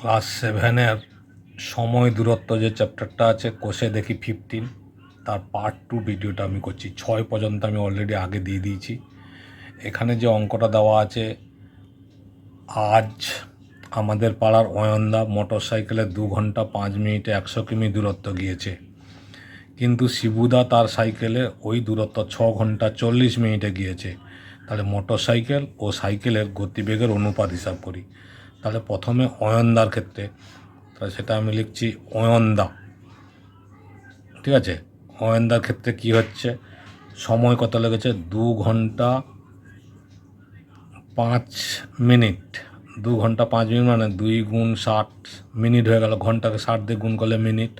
Class সেভেনের সময় দূরত্ব যে চ্যাপ্টারটা আছে, কোষে দেখি ফিফটিন তার পার্ট টু ভিডিওটা আমি করছি। ছয় পর্যন্ত আমি অলরেডি আগে দিয়ে দিয়েছি। এখানে যে অঙ্কটা দেওয়া আছে, আজ আমাদের পাড়ার অয়ন্দা মোটর সাইকেলে দু ঘণ্টা পাঁচ মিনিটে একশো কিমি দূরত্ব গিয়েছে। কিন্তু শিবুদা তার সাইকেলে ওই দূরত্ব ছ ঘণ্টা চল্লিশ মিনিটে গিয়েছে। তাহলে মোটর সাইকেল ও সাইকেলের গতিবেগের অনুপাত হিসাব করি। তাহলে প্রথমে অয়নদার ক্ষেত্রে, তাহলে সেটা আমি লিখছি অয়নদা। ঠিক আছে? অয়নদার ক্ষেত্রে কি হচ্ছে? সময় কত লেগেছে? দু ঘণ্টা পাঁচ মিনিট। দু ঘণ্টা পাঁচ মিনিট মানে দুই গুণ ষাট মিনিট হয়ে গেল। ঘন্টাকে ষাট দিয়ে গুণ করলে মিনিট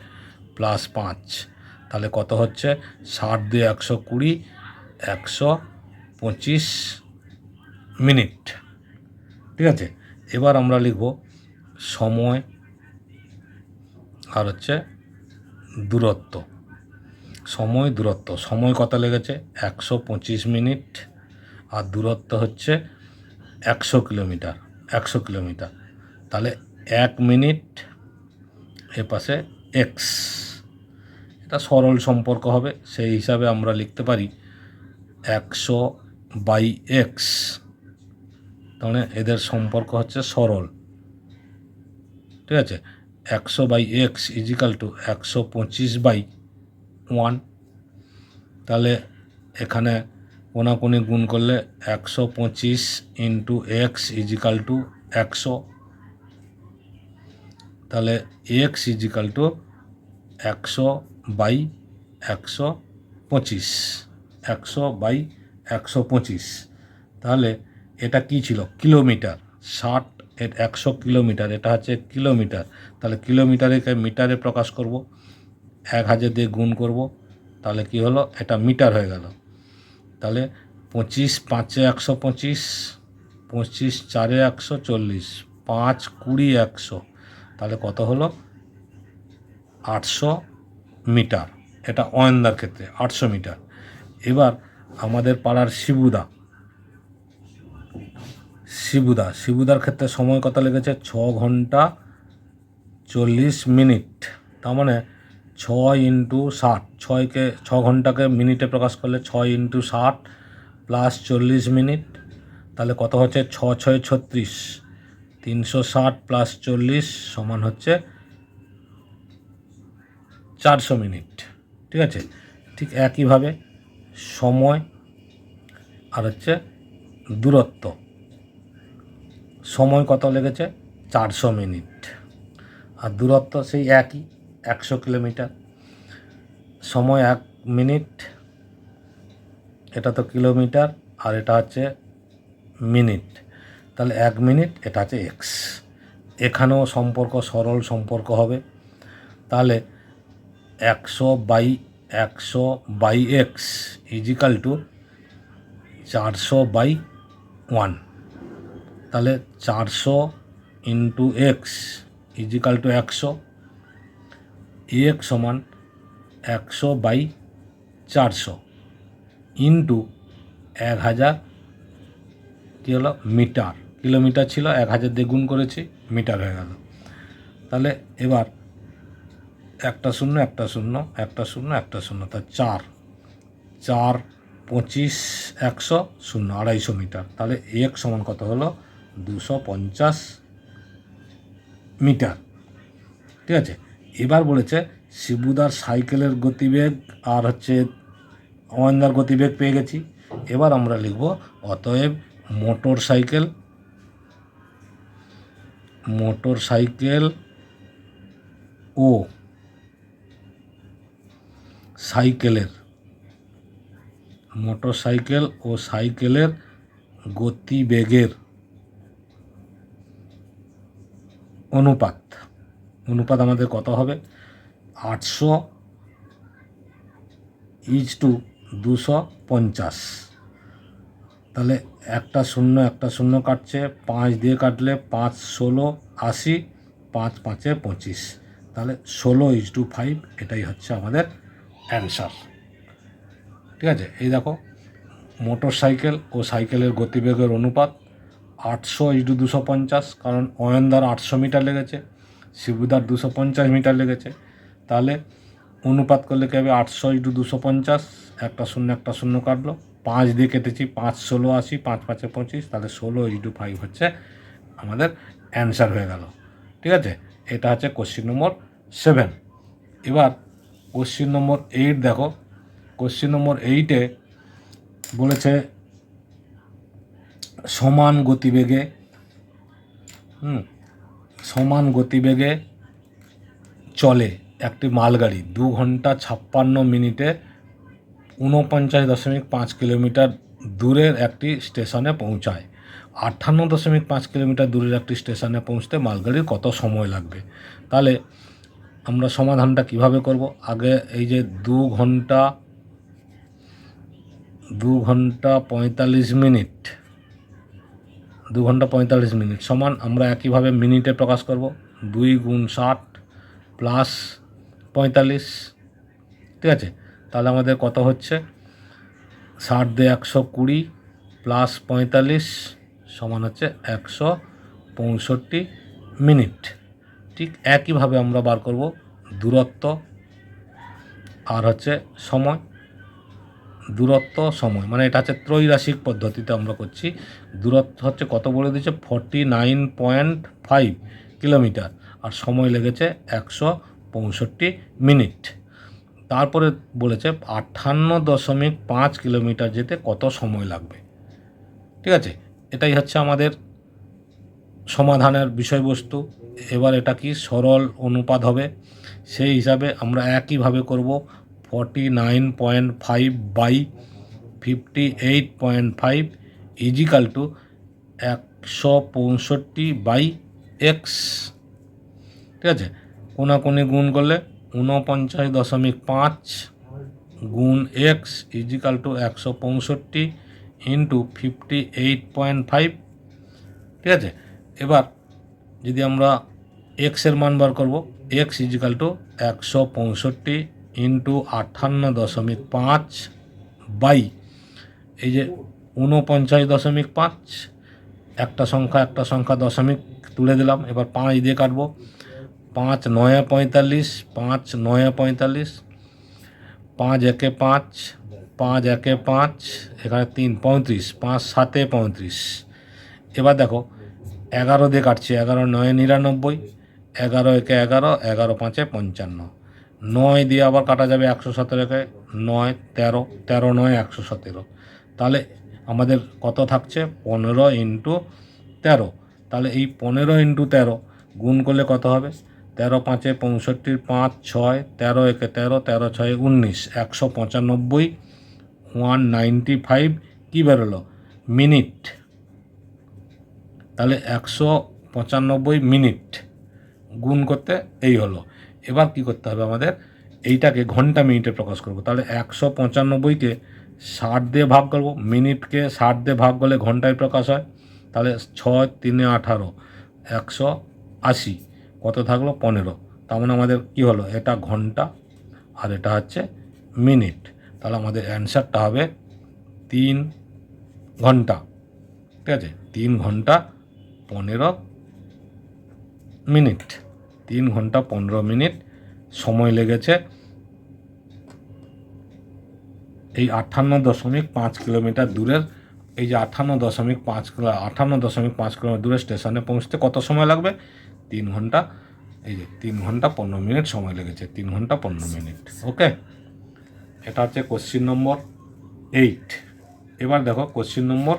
প্লাস পাঁচ। তাহলে কত হচ্ছে? ষাট দিয়ে একশো কুড়ি, একশো পঁচিশ মিনিট। ঠিক আছে? এবার আমরা লিখব সময় আর হচ্ছে দূরত্ব। সময় দূরত্ব। সময় কত লেগেছে? একশো পঁচিশ মিনিট। আর দূরত্ব হচ্ছে একশো কিলোমিটার। একশো কিলোমিটার। তাহলে এক মিনিট এ পাশে এক্স এটা সরল সম্পর্ক হবে। সেই হিসাবে আমরা লিখতে পারি একশো বাই এক্স তাহলে এদের সম্পর্ক হচ্ছে সরল। ঠিক আছে? একশো বাই এক্স ইজিক্যাল টু একশো পঁচিশ বাই ওয়ান তাহলে এখানে কোনাকুনি গুণ করলে একশো পঁচিশ ইন্টু এক্স ইজিক্যাল টু একশো। তাহলে এক্স ইজিক্যাল টু একশো বাই একশো পঁচিশ। একশো বাই একশো পঁচিশ। তাহলে এটা কি ছিল? কিলোমিটার। ষাট এর একশো কিলোমিটার, এটা হচ্ছে কিলোমিটার। তাহলে কিলোমিটারকে মিটারে প্রকাশ করব? এক হাজার দিয়ে গুণ করব। তাহলে কি হলো? এটা মিটার হয়ে গেল। তাহলে পঁচিশ পাঁচে একশো পঁচিশ পঁচিশ চারে একশো চল্লিশ, পাঁচ কুড়ি একশো। তাহলে কত হলো? আটশো মিটার। এটা অয়েন্দার ক্ষেত্রে আটশো মিটার। এবার আমাদের পাড়ার শিবুদা। শিবুদা। শিবুদার ক্ষেত্রে সময় কত লেগেছে? ছ ঘণ্টা চল্লিশ মিনিট। তার মানে ছয় ইন্টু ষাট। ছয়কে, ছ ঘন্টাকে মিনিটে প্রকাশ করলে ছয় ইন্টু ষাট প্লাস চল্লিশ মিনিট। তাহলে কত হচ্ছে? ছ ছয় ছত্রিশ। তিনশো ষাট প্লাস চল্লিশ সমান হচ্ছে চারশো মিনিট। ঠিক আছে? ঠিক একইভাবে সময় আর হচ্ছে দূরত্ব। সময় কত লেগেছে? চারশো মিনিট। আর দূরত্ব সেই একই, একশো কিলোমিটার। সময় এক মিনিট, এটা তো কিলোমিটার, আর এটা হচ্ছে মিনিট। তাহলে এক মিনিট, এটা হচ্ছে এক্স। এখানেও সম্পর্ক, সরল সম্পর্ক হবে। তাহলে একশো বাই একশো বাই এক্স ইজিক্যাল টু চারশো বাই ওয়ান। তাহলে চারশো ইন্টু এক্স ইজিক্যাল টু একশো এক্স সমান একশো বাই চারশো ইন্টু এক হাজার, কী হলো? মিটার। কিলোমিটার ছিল, এক হাজার দিয়ে গুণ করেছি, মিটার হয়ে গেল। তাহলে এবার একটা শূন্য একটা শূন্য একটা শূন্য একটা শূন্য, তা চার। চার, পঁচিশ, একশো, শূন্য, আড়াইশো মিটার। তাহলে এক সমান কত হলো? দুশো পঞ্চাশ মিটার। ঠিক আছে? এবার বলেছে শিবুদার সাইকেলের গতিবেগ আর হচ্ছে অয়েন্দার গতিবেগ পেয়ে গেছি। এবার আমরা লিখব, অতএব মোটর সাইকেল মোটর সাইকেল ও সাইকেলের, মোটর সাইকেল ও সাইকেলের গতিবেগের অনুপাত। অনুপাত আমাদের কত হবে? আটশো ইজ টু দুশো পঞ্চাশ। তাহলে একটা শূন্য একটা শূন্য কাটছে, পাঁচ দিয়ে কাটলে পাঁচ ষোলো আশি, পাঁচ পাঁচে পঁচিশ। তাহলে ষোলো ইজ টু ফাইভ, এটাই হচ্ছে আমাদের অ্যান্সার। ঠিক আছে? এই দেখো মোটর সাইকেল ও সাইকেলের গতিবেগের অনুপাত। আটশো ইন্টু দুশো পঞ্চাশ, কারণ অয়নদার আটশো মিটার লেগেছে, শিবুদার দুশো পঞ্চাশ মিটার লেগেছে। তাহলে অনুপাত করলে কী হবে? আটশো ইন্টু দুশো পঞ্চাশ, একটা শূন্য একটা শূন্য কাটলো। পাঁচ দিয়ে কেটেছি, পাঁচ ষোলো আশি, পাঁচ পাঁচে পঁচিশ, তাহলে ষোলো ইন্টু ফাইভ হচ্ছে আমাদের অ্যান্সার হয়ে গেল। ঠিক আছে? এটা হচ্ছে কোশ্চিন নম্বর সেভেন। এবার কোশ্চিন নম্বর এইট দেখো। কোশ্চিন নম্বর এইটে বলেছে সমান গতিবেগে, হুম, সমান গতিবেগে চলে একটি মালগাড়ি। দু ঘণ্টা ছাপ্পান্ন মিনিটে ঊনপঞ্চাশ দশমিক পাঁচ কিলোমিটার দূরের একটি স্টেশনে পৌঁছায়। আটান্ন দশমিক পাঁচ কিলোমিটার দূরের একটি স্টেশনে পৌঁছতে মালগাড়ির কত সময় লাগবে? তাহলে আমরা সমাধানটা কীভাবে করব? আগে এই যে দু ঘণ্টা দু ঘণ্টা পঁয়তাল্লিশ মিনিট দু ঘণ্টা পঁয়তাল্লিশ মিনিট। সমান আমরা একইভাবে মিনিটে প্রকাশ করব। দুই গুণ ষাট প্লাস পঁয়তাল্লিশ। ঠিক আছে? তাহলে আমাদের কত হচ্ছে? ষাট দিয়ে একশো কুড়ি প্লাস পঁয়তাল্লিশ সমান হচ্ছে একশো পঁয়ষট্টি মিনিট। ঠিক একইভাবে আমরা বার করব দূরত্ব। আর হচ্ছে সময়। দূরত্ব সময় মানে এটা হচ্ছে ত্রৈরাসিক পদ্ধতিতে আমরা করছি। দূরত্ব হচ্ছে কত বলে দিয়েছে? Forty nine point five kilometre আর সময় লেগেছে একশো পঁয়ষট্টি মিনিট তারপরে বলেছে আটান্ন দশমিক পাঁচ কিলোমিটার যেতে কত সময় লাগবে? ঠিক আছে? এটাই হচ্ছে আমাদের সমাধানের বিষয়বস্তু। এবার এটা কি সরল অনুপাত হবে? সেই হিসাবে আমরা একইভাবে করব। Forty nine point five by fifty eight point five equal to একশো পঁয়ষট্টি বাই এক্স ঠিক আছে? কোনাকুনি গুণ করলে ঊনপঞ্চাশ দশমিক পাঁচ গুণ এক্স ইজিক্যাল টু একশো পঁয়ষট্টি into fifty eight point five ঠিক আছে? এবার যদি আমরা এক্সের মান বার করব এক্স ইজিক্যাল টু একশো পঁয়ষট্টি ইন্টু আটান্ন দশমিক পাঁচ বাই, এই যে ঊনপঞ্চাশ দশমিক পাঁচ, একটা সংখ্যা একটা সংখ্যা দশমিক তুলে দিলাম, এবার পাঁচ দিয়ে কাটবো। পাঁচ নয় পঁয়তাল্লিশ, পাঁচ নয় পঁয়তাল্লিশ, পাঁচ একে পাঁচ পাঁচ একে পাঁচ, এখানে তিন পঁয়ত্রিশ, পাঁচ সাতে পঁয়ত্রিশ। এবার দেখো, এগারো দিয়ে কাটছি, এগারো নয় নিরানব্বই, এগারো একে এগারো এগারো পাঁচে পঞ্চান্ন। নয় দিয়ে আবার কাটা যাবে একশো সতেরোকে। নয়, তেরো তেরো নয়, একশো সতেরো। তাহলে আমাদের কত থাকছে? পনেরো ইন্টু তেরো। তাহলে এই পনেরো ইন্টু তেরো গুণ করলে কত হবে? তেরো পাঁচে পঁয়ষট্টির পাঁচ, ছয়, তেরো একে তেরো তেরো ছয় উনিশ, একশো পঁচানব্বই, ওয়ান নাইনটি ফাইভ কী বেরোলো? মিনিট। তাহলে একশো পঁচানব্বই মিনিট গুণ করতে এই হলো। এবার কি করতে হবে আমাদের? এইটাকে ঘণ্টা মিনিটে প্রকাশ করব। তাহলে একশো পঁচানব্বইকে ষাট দিয়ে ভাগ করব। মিনিটকে ষাট দিয়ে ভাগ করলে ঘন্টায় প্রকাশ হয়। তাহলে ছয় তিনে আঠারো, একশো আশি, কত থাকল? পনেরো। তার মানে আমাদের কী হলো? এটা ঘণ্টা আর এটা হচ্ছে মিনিট। তাহলে আমাদের অ্যান্সারটা হবে তিন ঘণ্টা। ঠিক আছে? তিন ঘণ্টা পনেরো মিনিট। তিন ঘণ্টা পনেরো মিনিট সময় লেগেছে। এই আটান্ন দশমিক পাঁচ কিলোমিটার দূরের, এই যে আটান্ন দশমিক পাঁচ কিলো আটান্ন দশমিক পাঁচ কিলোমিটার দূরে স্টেশনে পৌঁছতে কত সময় লাগবে? তিন ঘণ্টা, এই যে তিন ঘণ্টা পনেরো মিনিট সময় লেগেছে, তিন ঘণ্টা পনেরো মিনিট, ওকে? এটা হচ্ছে কোশ্চিন নম্বর এইট এবার দেখো কোশ্চিন নম্বর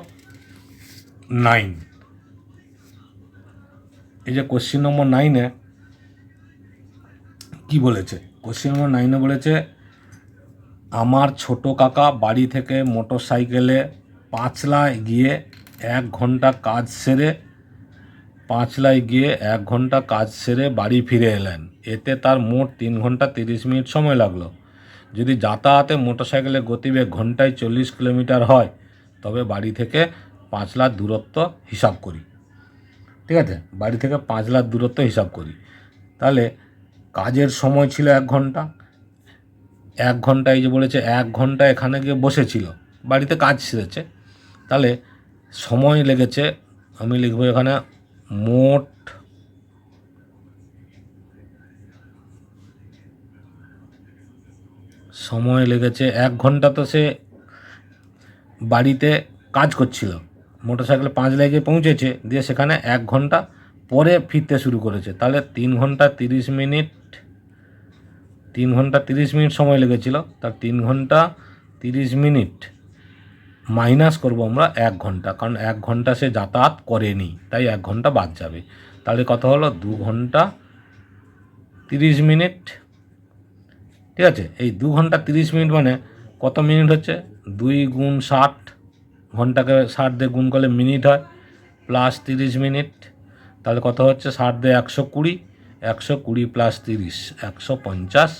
নাইন এই যে কোশ্চিন নম্বর নাইনে কি বলেছে? কোশ্চিন নম্বর নাইনে বলেছে, আমার ছোট কাকা বাড়ি থেকে মোটর সাইকেলে পাঁচলায় গিয়ে এক ঘণ্টা কাজ সেরে পাঁচলায় গিয়ে এক ঘণ্টা কাজ সেরে বাড়ি ফিরে এলেন। এতে তার মোট তিন ঘণ্টা তিরিশ মিনিট সময় লাগল। যদি যাতায়াতে মোটর মোটরসাইকেলের গতিবেগ ঘন্টায় চল্লিশ কিলোমিটার হয়, তবে বাড়ি থেকে পাঁচ লাখ দূরত্ব হিসাব করি। ঠিক আছে? বাড়ি থেকে পাঁচ লাখ দূরত্ব হিসাব করি। তাহলে কাজের সময় ছিল এক ঘণ্টা। এক ঘণ্টা এই যে বলেছে, এক ঘণ্টা এখানে গিয়ে বসেছিল। বাড়িতে কাজ সেরেছে। তাহলে সময় লেগেছে, আমি লিখব এখানে, মোট সময় লেগেছে, এক ঘণ্টা তো সে বাড়িতে কাজ করছিল। মোটর সাইকেলে পাঁচ লেগে পৌঁছেছে, দিয়ে সেখানে এক ঘণ্টা পরে ফিরতে শুরু করেছে। তাহলে তিন ঘণ্টা তিরিশ মিনিট তিন ঘণ্টা তিরিশ মিনিট সময় লেগেছিল, তার তিন ঘণ্টা তিরিশ মিনিট মাইনাস করব আমরা এক ঘণ্টা, কারণ এক ঘণ্টা সে যাতায়াত করেনি, তাই এক ঘণ্টা বাদ যাবে। তাহলে কথা হলো দু ঘণ্টা তিরিশ মিনিট, ঠিক আছে? এই দু ঘণ্টা তিরিশ মিনিট মানে কত মিনিট হচ্ছে? দুই গুণ ষাট, ঘন্টাকে ষাট দিয়ে গুণ করলে মিনিট হয় প্লাস তিরিশ মিনিট, তাহলে কত হচ্ছে? ষাট দিয়ে একশো কুড়ি একশো কুড়ি প্লাস তিরিশ, একশো পঞ্চাশ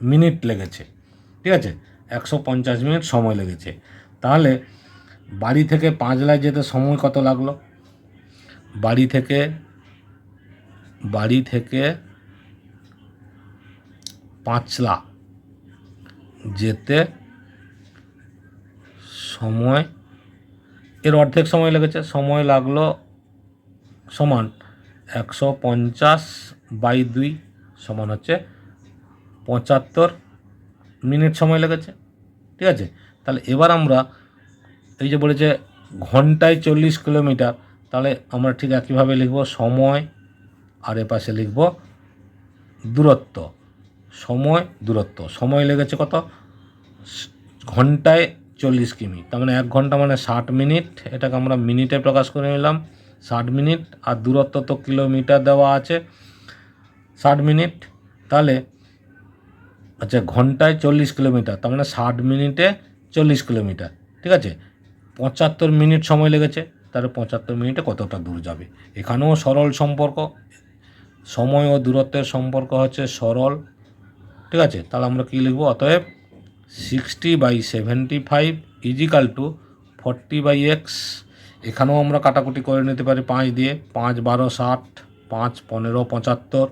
মিনিট লেগেছে, ঠিক আছে? একশো পঞ্চাশ মিনিট সময় লেগেছে। তাহলে বাড়ি থেকে পাঁচলায় যেতে সময় কত লাগল? বাড়ি থেকে বাড়ি থেকে পাঁচলা যেতে সময়, এর অর্ধেক সময় লেগেছে, সময় লাগল সমান একশো পঞ্চাশ বাই দুই সমান হচ্ছে পঁচাত্তর মিনিট সময় লেগেছে, ঠিক আছে? তাহলে এবার আমরা এই যে বলেছে ঘন্টায় চল্লিশ কিলোমিটার, তাহলে আমরা ঠিক একইভাবে লিখব সময়, আর এ পাশে লিখব দূরত্ব। সময় দূরত্ব। সময় লেগেছে কত? ঘন্টায় চল্লিশ কিমি, তার মানে এক ঘণ্টা মানে ষাট মিনিট, এটাকে আমরা মিনিটে প্রকাশ করে নিলাম। ষাট মিনিট আর দূরত্ব তো কিলোমিটার দেওয়া আছে। ষাট মিনিট, তাহলে আচ্ছা ঘন্টায় চল্লিশ কিলোমিটার, তার মানে ষাট মিনিটে চল্লিশ কিলোমিটার, ঠিক আছে? পঁচাত্তর মিনিট সময় লেগেছে, তাহলে পঁচাত্তর মিনিটে কতটা দূর যাবে? এখানেও সরল সম্পর্ক, সময় ও দূরত্বের সম্পর্ক হচ্ছে সরল, ঠিক আছে? তাহলে আমরা কী লিখব? অতএব sixty by seventy five equal to forty by X এখানেও আমরা কাটাকুটি করে নিতে পারি পাঁচ দিয়ে, পাঁচ বারো ষাট, পাঁচ পনেরো পঁচাত্তর,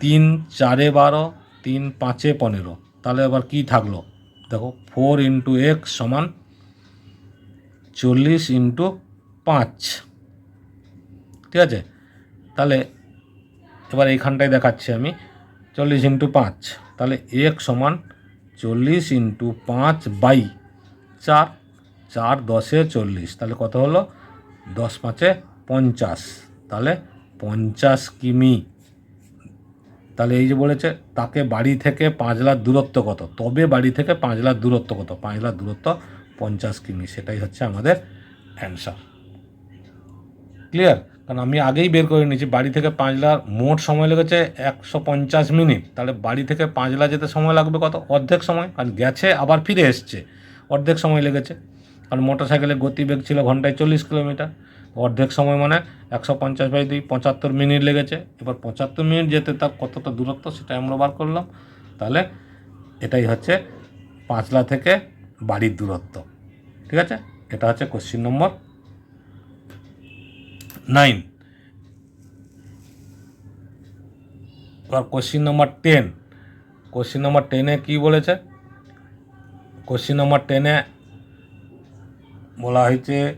তিন চারে বারো, তিন পাঁচে পনেরো। তাহলে এবার কি থাকল? দেখো, ফোর ইন্টু এক্স সমান চল্লিশ ইন্টু পাঁচ। ঠিক আছে? তাহলে এবার এইখানটায় দেখাচ্ছি আমি। চল্লিশ ইন্টু পাঁচ। তাহলে এক সমান চল্লিশ ইন্টু পাঁচ বাই চার। চার দশে চল্লিশ, তাহলে কত হলো? দশ পাঁচে পঞ্চাশ, তাহলে পঞ্চাশ কিমি। তাহলে এই যে বলেছে, তাকে বাড়ি থেকে পাঁচলার দূরত্ব কত? তবে বাড়ি থেকে পাঁচলার দূরত্ব কত? পাঁচলার দূরত্ব পঞ্চাশ কিমি, সেটাই হচ্ছে আমাদের অ্যান্সার ক্লিয়ার কারণ আমি আগেই বের করে নিয়েছি, বাড়ি থেকে পাঁচলার মোট সময় লেগেছে একশো পঞ্চাশ মিনিট। তাহলে বাড়ি থেকে পাঁচলা যেতে সময় লাগবে কত? অর্ধেক সময়, কারণ গেছে, আবার ফিরে এসছে। অর্ধেক সময় লেগেছে। কারণ মোটর সাইকেলের গতিবেগ ছিল ঘন্টায় চল্লিশ কিলোমিটার। অর্ধেক সময় মানে একশো পঞ্চাশ বাই দুই, পঁচাত্তর মিনিট লেগেছে। এবার পঁচাত্তর মিনিট যেতে তার কতটা দূরত্ব সেটা আমরা বার করলাম। তাহলে এটাই হচ্ছে পাঁচলা থেকে বাড়ির দূরত্ব। ঠিক আছে? এটা হচ্ছে কোশ্চিন নম্বর নাইন এবার question number ten question number টেনে কী বলেছে? কোশ্চিন নাম্বার টেনে বলা হয়েছে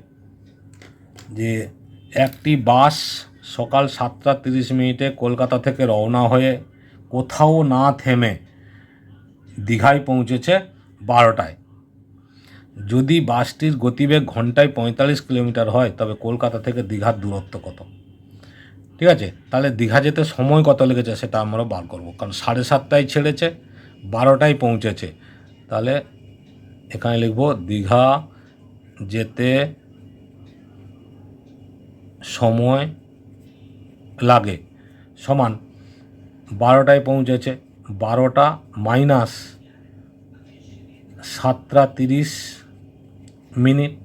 যে একটি বাস সকাল সাতটা তিরিশ মিনিটে কলকাতা থেকে রওনা হয়ে কোথাও না থেমে দীঘায় পৌঁছেছে বারোটায়। যদি বাসটির গতিবেগ ঘন্টায় পঁয়তাল্লিশ কিলোমিটার হয়, তবে কলকাতা থেকে দীঘার দূরত্ব কত? ঠিক আছে? তাহলে দীঘা যেতে সময় কত লেগেছে সেটা আমরা বার করব। কারণ সাড়ে সাতটায় ছেড়েছে, বারোটায় পৌঁছেছে। তাহলে এখানে লিখব দীঘা যেতে সময় লাগে। সমান বারোটায় পৌঁছেছে, বারোটা মাইনাস সাতটা তিরিশ মিনিট।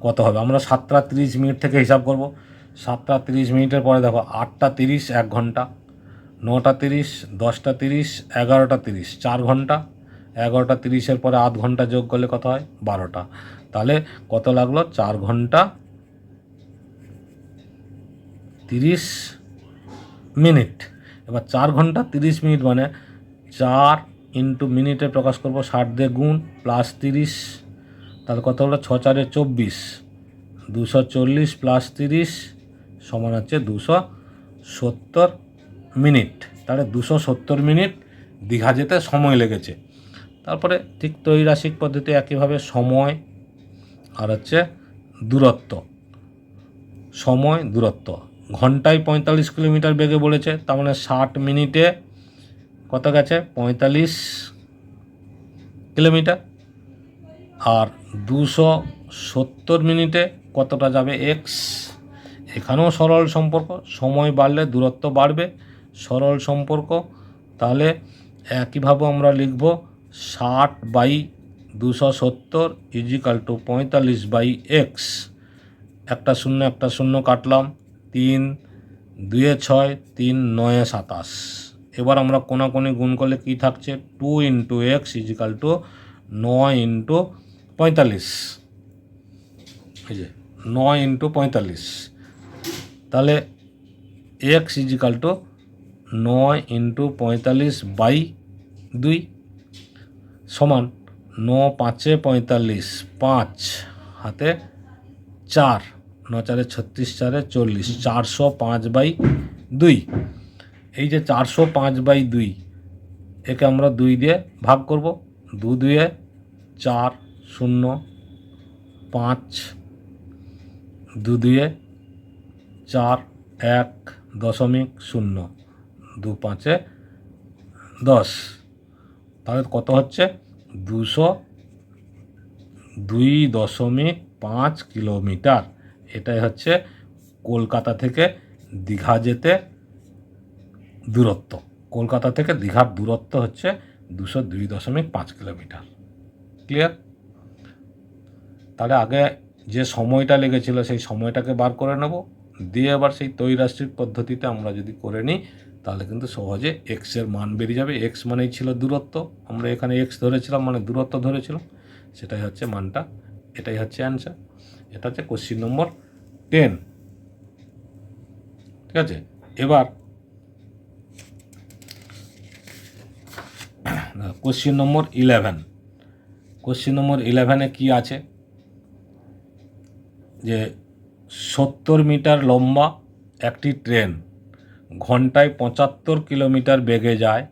কত হবে? আমরা সাতটা তিরিশ মিনিট থেকে হিসাব করব। সাতটা তিরিশ মিনিটের পরে দেখো, আটটা তিরিশ, এক ঘণ্টা। নটা তিরিশ, দশটা তিরিশ, এগারোটা তিরিশ, চার ঘণ্টা। এগারোটা তিরিশের পরে আধ ঘণ্টা যোগ করলে কত হয়? বারোটা। তাহলে কত লাগল? চার ঘণ্টা তিরিশ মিনিট। এবার চার ঘণ্টা তিরিশ মিনিট মানে চার ইন্টু মিনিটে প্রকাশ করব ষাট দিয়ে গুণ প্লাস তিরিশ, তাহলে কত হলো? ছ চারে চব্বিশ, দুশো চল্লিশ প্লাস তিরিশ সমান হচ্ছে দুশো সত্তর মিনিট। তাহলে দুশো সত্তর মিনিট দীঘা যেতে সময় লেগেছে। তারপরে ঠিক তৈরাসিক পদ্ধতি একইভাবে সময় আর হচ্ছে দূরত্ব। সময়, দূরত্ব। ঘন্টায় পঁয়তাল্লিশ কিলোমিটার বেগে বলেছে, তার মানে ষাট মিনিটে কত গেছে? পঁয়তাল্লিশ কিলোমিটার। আর দুশো সত্তর মিনিটে কতটা যাবে এক্স এখানেও সরল সম্পর্ক। সময় বাড়লে দূরত্ব বাড়বে। সরল সম্পর্ক। তাহলে একইভাবে আমরা লিখব ষাট বাই দুশো সত্তর ইজিক্যাল টু পঁয়তাল্লিশ বাই এক্স। একটা শূন্য একটা শূন্য কাটলাম। তিন, দুয়ে ছয়, তিন, নয়ে সাতাশ। এবার আমরা কোনাকুনি গুণ করলে কী থাকছে? Two into X equal to নয় ইন্টু পঁয়তাল্লিশ। যে, নয় ইন্টু পঁয়তাল্লিশ। তাহলে এক্স ইজিক্যাল টু নয় ইন্টু পঁয়তাল্লিশ বাই দুই সমান ন পাঁচে পঁয়তাল্লিশ, পাঁচ হাতে চার, ন চারে ছত্রিশ, চারে চল্লিশ, চারশো পাঁচ বাই দুই। এই যে চারশো পাঁচ বাই দুই, একে আমরা দুই দিয়ে ভাগ করব। দু দুয়ে চার শূন্য পাঁচ, দু দুয়ে চার এক দশমিক শূন্য, দু পাঁচে দশ। তাহলে কত হচ্ছে? দুশো দুই দশমিক পাঁচ কিলোমিটার। এটাই হচ্ছে কলকাতা থেকে দীঘা যেতে দূরত্ব। কলকাতা থেকে দীঘার দূরত্ব হচ্ছে দুশো দুই দশমিক পাঁচ কিলোমিটার। ক্লিয়ার তাহলে আগে যে সময়টা লেগেছিল সেই সময়টাকে বার করে নেব। দিয়ে আবার সেই তৈরাশ্রিক পদ্ধতিতে আমরা যদি করে নিই তাহলে কিন্তু সহজে এক্সের মান বেরিয়ে যাবে। এক্স মানেই ছিল দূরত্ব। আমরা এখানে এক্স ধরেছিলাম মানে দূরত্ব ধরেছিলাম। সেটাই হচ্ছে মানটা। এটাই হচ্ছে অ্যান্সার এটা হচ্ছে কোশ্চিন নম্বর টেন ঠিক আছে? এবার question number eleven question number ইলেভেনে কি আছে? যে সত্তর মিটার লম্বা একটি ট্রেন ঘন্টায় পঁচাত্তর কিলোমিটার বেগে যায়,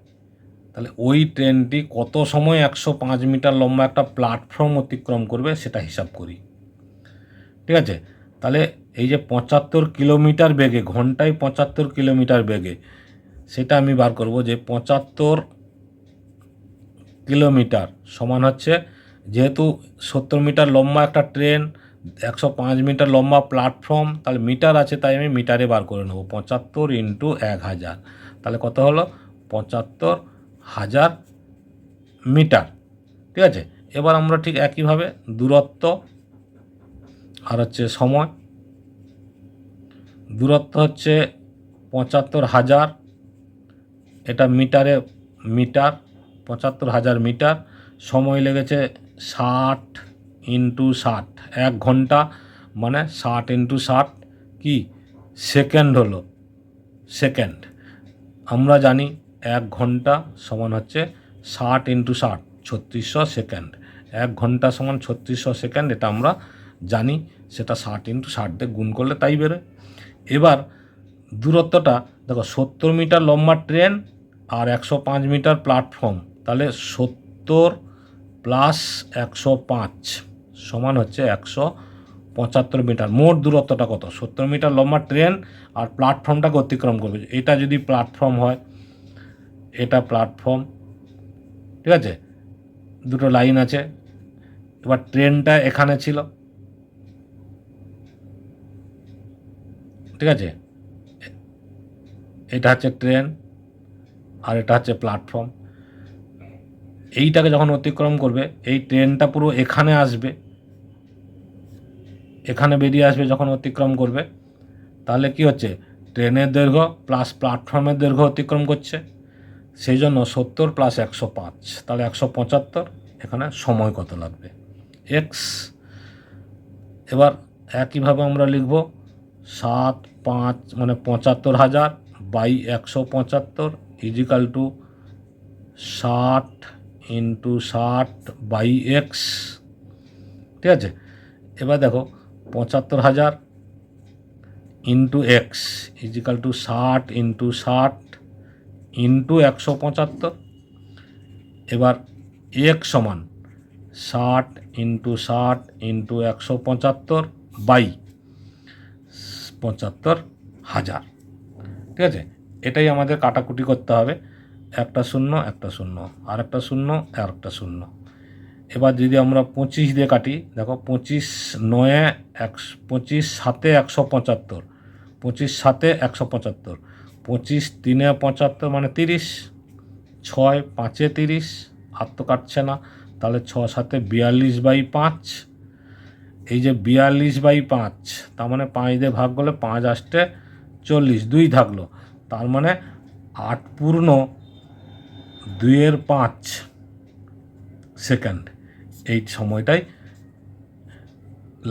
তাহলে ওই ট্রেনটি কত সময় একশো পাঁচ মিটার লম্বা একটা প্ল্যাটফর্ম অতিক্রম করবে সেটা হিসাব করি। ঠিক আছে? তাহলে এই যে পঁচাত্তর কিলোমিটার বেগে, ঘন্টায় পঁচাত্তর কিলোমিটার বেগে, সেটা আমি বার করব যে পঁচাত্তর কিলোমিটার সমান হচ্ছে যেহেতু সত্তর মিটার লম্বা একটা ট্রেন একশো পাঁচ মিটার লম্বা প্ল্যাটফর্ম তাহলে মিটার আছে, তাই আমি মিটারে বার করে নেব। পঁচাত্তর ইন্টু এক হাজার। তাহলে কত হলো? পঁচাত্তর হাজার মিটার। ঠিক আছে? এবার আমরা ঠিক একইভাবে দূরত্ব আর হচ্ছে সময়। দূরত্ব হচ্ছে পঁচাত্তর হাজার, এটা মিটারে মিটার, পঁচাত্তর হাজার মিটার। সময় লেগেছে ষাট ইন্টু ষাট। এক ঘণ্টা মানে ষাট ইন্টু ষাট কি? সেকেন্ড হলো। সেকেন্ড। আমরা জানি এক ঘণ্টা সমান হচ্ছে ষাট ইন্টু ষাট, ছত্রিশশো সেকেন্ড। এক ঘণ্টা সমান ছত্রিশশো সেকেন্ড, এটা আমরা জানি, সেটা ষাট ইন্টু ষাট দিয়ে গুণ করলে তাই বেরোয়। এবার দূরত্বটা, দেখো, সত্তর মিটার লম্বা ট্রেন আর একশো পাঁচ মিটার প্ল্যাটফর্ম, তাহলে সত্তর প্লাস একশো পাঁচ। সমান হচ্ছে একশো পঁচাত্তর মিটার। মোট দূরত্বটা কত? সত্তর মিটার লম্বা ট্রেন আর প্ল্যাটফর্মটাকে অতিক্রম করবে। এটা যদি প্ল্যাটফর্ম হয়, এটা প্ল্যাটফর্ম, ঠিক আছে? দুটো লাইন আছে। এবার ট্রেনটা এখানে ছিল। ঠিক আছে? এটা হচ্ছে ট্রেন আর এটা হচ্ছে প্ল্যাটফর্ম। এইটাকে যখন অতিক্রম করবে, এই ট্রেনটা পুরো এখানে আসবে। এখানে বেরিয়ে আসবে যখন অতিক্রম করবে, তাহলে কি হচ্ছে? ট্রেনের দৈর্ঘ্য প্লাস প্ল্যাটফর্মের দৈর্ঘ্য অতিক্রম করছে সেই জন্য সত্তর প্লাস একশো পাঁচ, তাহলে একশো পঁচাত্তর, এখানে সময় কত লাগবে? এক্স এবার একইভাবে আমরা লিখব সাত পাঁচ মানে পঁচাত্তর হাজার বাই একশো পঁচাত্তর ইজিক্যাল টু ষাট ইন্টু ষাট বাই এক্স ঠিক আছে? এবার দেখো পঁচাত্তর হাজার ইন্টু এক্স ইজিক্যাল টু ষাট ইন্টু ষাট ইন্টু একশো পঁচাত্তর। এবার এক সমান ষাট ইন্টু ষাট ইন্টু একশো পঁচাত্তর বাই পঁচাত্তর হাজার। ঠিক আছে? এটাই আমাদের কাটাকুটি করতে হবে। একটা শূন্য একটা শূন্য আর একটা শূন্য আর একটা শূন্য। এবার যদি আমরা পঁচিশ দিয়ে কাটি, দেখো পঁচিশ নয়ে একশো পঁচিশ সাতে একশো পঁচাত্তর, পঁচিশ সাতে একশো পঁচাত্তর, পঁচিশ তিনে পঁচাত্তর মানে তিরিশ, ছয় পাঁচে তিরিশ হাত তো কাটছে না, তাহলে ছ সাতে বিয়াল্লিশ বাই পাঁচ, এই যে বিয়াল্লিশ বাই পাঁচ, তার মানে পাঁচ দিয়ে ভাগ করলে পাঁচ আসতে চল্লিশ, দুই থাকল, তার মানে আট পূর্ণ দুইয়ের পাঁচ সেকেন্ড। এই সময়টাই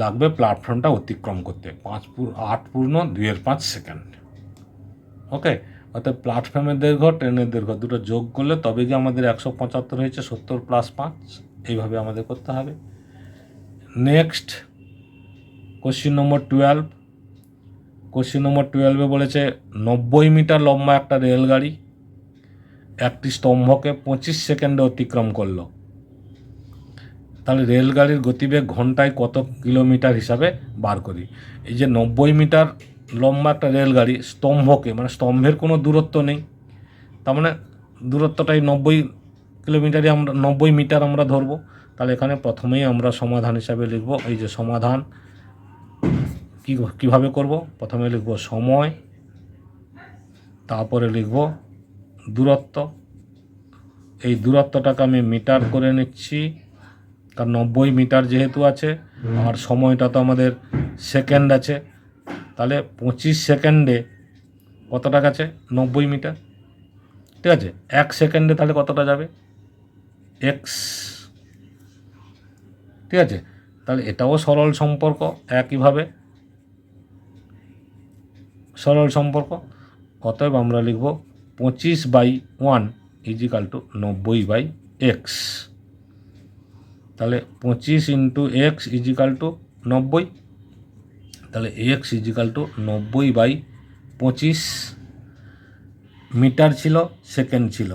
লাগবে প্ল্যাটফর্মটা অতিক্রম করতে। পাঁচ আট পূর্ণ, দুইয়ের পাঁচ সেকেন্ড ওকে অর্থাৎ প্ল্যাটফর্মের দৈর্ঘ্য ট্রেনের দৈর্ঘ্য, দুটো যোগ করলে তবে কি আমাদের একশো পঁচাত্তর হয়েছে, সত্তর প্লাস পাঁচ, এইভাবে আমাদের করতে হবে। Next question number twelve question number টুয়েলভে বলেছে, নব্বই মিটার লম্বা একটা রেলগাড়ি একটি স্তম্ভকে পঁচিশ সেকেন্ডে অতিক্রম করল। তাহলে রেলগাড়ির গতিবেগ ঘন্টায় কত কিলোমিটার হিসাবে বার করি? এই যে নব্বই মিটার লম্বা একটা রেলগাড়ি স্তম্ভকে মানে স্তম্ভের কোনো দূরত্ব নেই। তার মানে দূরত্বটাই নব্বই কিলোমিটারই আমরা, নব্বই মিটার আমরা ধরবো। তাহলে এখানে প্রথমেই আমরা সমাধান হিসাবে লিখব, এই যে সমাধান। কী, কীভাবে করব? প্রথমে লিখব সময়, তারপরে লিখব দূরত্ব। এই দূরত্বটাকে আমি মিটার করে নিচ্ছি। কারণ নব্বই মিটার যেহেতু আছে আর সময়টা তো আমাদের সেকেন্ড আছে। তাহলে পঁচিশ সেকেন্ডে কতটা গেছে নব্বই মিটার। ঠিক আছে? এক সেকেন্ডে তাহলে কতটা যাবে? এক্স ঠিক আছে? তাহলে এটাও সরল সম্পর্ক একইভাবে। সরল সম্পর্ক। অতএব আমরা লিখব পঁচিশ বাই ওয়ান ইজিকাল টু নব্বই বাই এক্স তাহলে পঁচিশ ইন্টু এক্স ইজিকাল টু নব্বই। তাহলে এক্স ইজিকাল টু নব্বই বাই পঁচিশ মিটার ছিল, সেকেন্ড ছিল।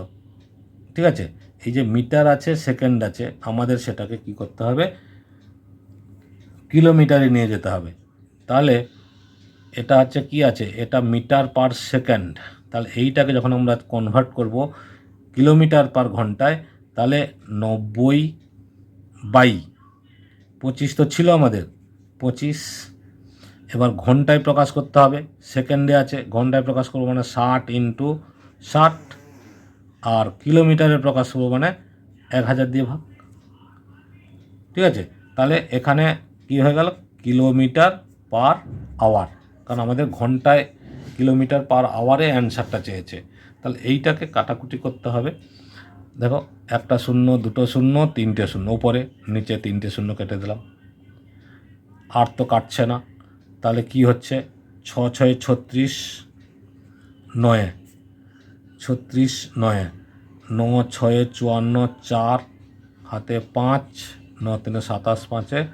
ঠিক আছে? এই যে মিটার আছে, সেকেন্ড আছে, আমাদের সেটাকে কি করতে হবে? কিলোমিটারে নিয়ে যেতে হবে। তাহলে এটা হচ্ছে কি আছে? এটা মিটার পার সেকেন্ড। তাহলে এইটাকে যখন আমরা কনভার্ট করব কিলোমিটার পার ঘন্টায়, তাহলে নব্বই বাই। পঁচিশ তো ছিল আমাদের। পঁচিশ। এবার ঘন্টায় প্রকাশ করতে হবে। সেকেন্ডে আছে, ঘন্টায় প্রকাশ করব মানে ষাট ইন্টু ষাট। আর কিলোমিটারে প্রকাশ করব মানে এক হাজার দিয়ে ভাগ। ঠিক আছে? তাহলে এখানে কি হয়ে গেল? Kilometre per hour. কারণ আমাদের ঘন্টায় কিলোমিটার পার আওয়ারে অ্যান্সারটা চেয়েছে। তাহলে এইটাকে কাটাকুটি করতে হবে। দেখো, একটা শূন্য, দুটো শূন্য, তিনটে শূন্য, উপরে, নিচে তিনটে শূন্য কেটে দিলাম। আর তো কাটছে না। তাহলে কি হচ্ছে? ছ, ছয়, ছত্রিশ, নয়ে ছত্রিশ, নয়ে, ন, ছয়ে, চুয়ান্ন, চার, হাতে পাঁচ, ন, তিনে সাতাশ, পাঁচে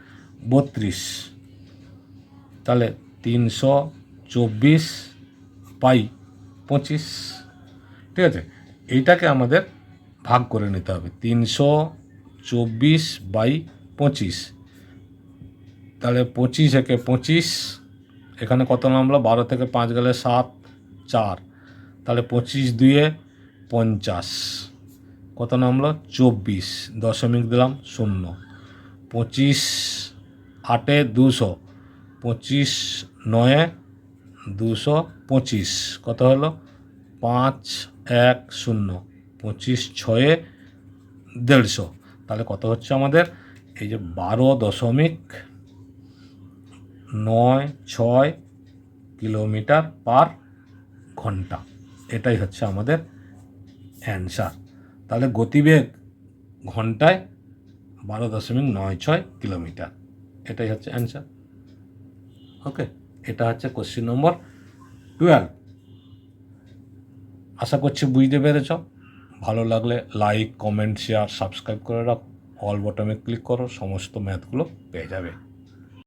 বত্রিশ। তাহলে তিনশো চব্বিশ বাই পঁচিশ। ঠিক আছে? এইটাকে আমাদের ভাগ করে নিতে হবে। তিনশো চব্বিশ বাই পঁচিশ। তাহলে পঁচিশ একে পঁচিশ, এখানে কত নামলো? বারো থেকে পাঁচ গেলে সাত, চার। তাহলে পঁচিশ দুয়ে পঞ্চাশ। কত নামলো? চব্বিশ। দশমিক দিলাম শূন্য। পঁচিশ আটে দুশো, পঁচিশ নয়ে দুশো পঁচিশ। কত হলো? পাঁচ এক শূন্য। পঁচিশ ছয়ে দেড়শো। তাহলে কত হচ্ছে আমাদের? এই যে বারো দশমিক নয় ছয় কিলোমিটার পার ঘণ্টা। এটাই হচ্ছে আমাদের অ্যান্সার। তাহলে গতিবেগ ঘন্টায় বারো দশমিক নয় ছয় কিলোমিটার। এটাই হচ্ছে অ্যান্সার। ওকে, এটা হচ্ছে কোশ্চিন নম্বর টুয়েলভ। আশা করছি বুঝতে পেরেছ। ভালো লাগলে লাইক কমেন্ট শেয়ার সাবস্ক্রাইব করে রাখো। অল বটমে ক্লিক করো, সমস্ত ম্যাথগুলো পেয়ে যাবে।